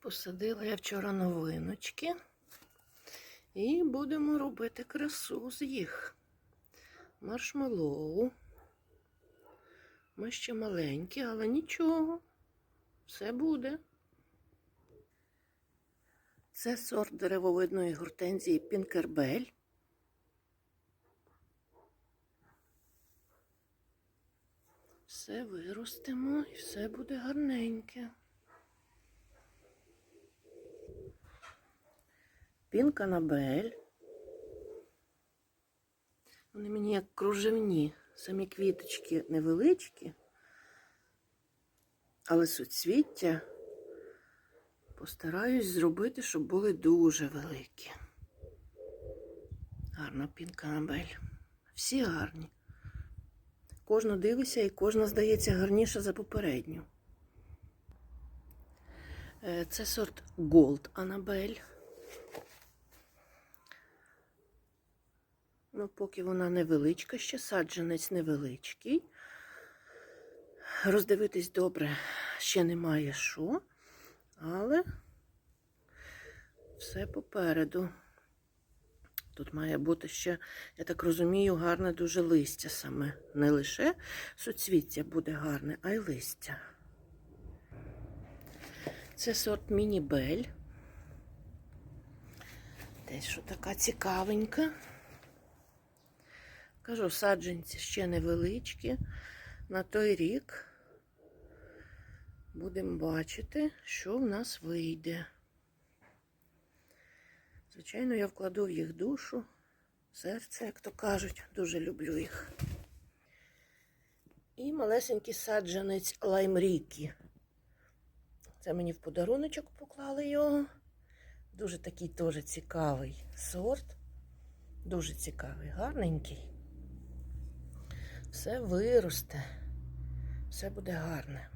Посадила я вчора новиночки. І будемо робити красу з їх. Маршмеллоу. Ми ще маленькі, але нічого. Все буде. Це сорт деревовидної гортензії Пінкербель. Все виростимо і все буде гарненьке. Пінканабель. Вони мені як кружевні, самі квіточки невеличкі, але суцвіття постараюсь зробити, щоб були дуже великі. Гарна пінканабель. Всі гарні. Кожну дивишся і кожна здається гарніша за попередню. Е, Це сорт Gold Анабель. Ну, поки вона невеличка, ще саджанець невеличкий. Роздивитись добре ще немає що, але все попереду. Тут має бути ще, я так розумію, гарне дуже листя саме. Не лише суцвіття буде гарне, а й листя. Це сорт Міні-Бель. Десь що така цікавенька. Кажу, саджанці ще невеличкі. На той рік будемо бачити, що в нас вийде. Звичайно, я вкладу в їх душу, серце, як то кажуть, дуже люблю їх. І малесенький саджанець лаймрікі. Це мені в подаруночок поклали його. Дуже такий теж цікавий сорт. Дуже цікавий, гарненький. Все виросте, все буде гарне.